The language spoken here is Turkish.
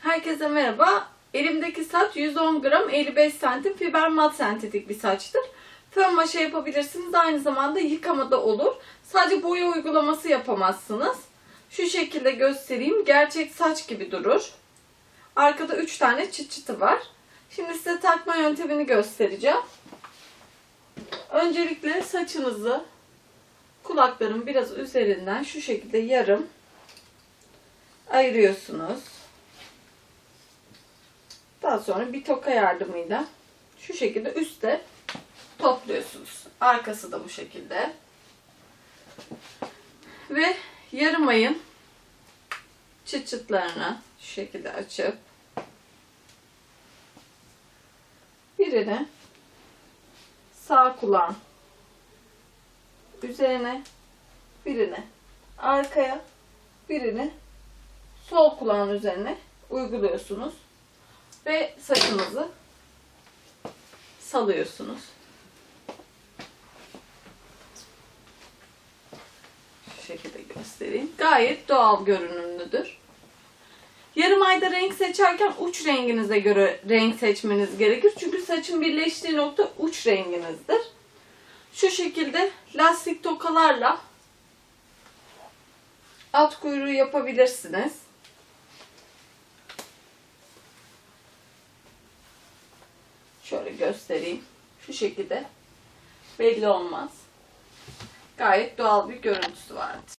Herkese merhaba. Elimdeki saç 110 gram 55 santim fiber mat sentetik bir saçtır. Fön maşa yapabilirsiniz. Aynı zamanda yıkamada olur. Sadece boya uygulaması yapamazsınız. Şu şekilde göstereyim. Gerçek saç gibi durur. Arkada 3 tane çıt çıtı var. Şimdi size takma yöntemini göstereceğim. Öncelikle saçınızı kulakların biraz üzerinden şu şekilde yarım ayırıyorsunuz. Daha sonra bir toka yardımıyla şu şekilde üstte topluyorsunuz. Arkası da bu şekilde. Ve yarım ayın çıt çıtlarını şu şekilde açıp birini sağ kulağın üzerine birini arkaya birini sol kulağın üzerine uyguluyorsunuz ve saçınızı salıyorsunuz. Şu şekilde göstereyim. Gayet doğal görünümlüdür. Yarım ayda renk seçerken uç renginize göre renk seçmeniz gerekir. Çünkü saçın birleştiği nokta uç renginizdir. Şu şekilde lastik tokalarla at kuyruğu yapabilirsiniz. Şöyle göstereyim. Şu şekilde belli olmaz. Gayet doğal bir görüntüsü vardır.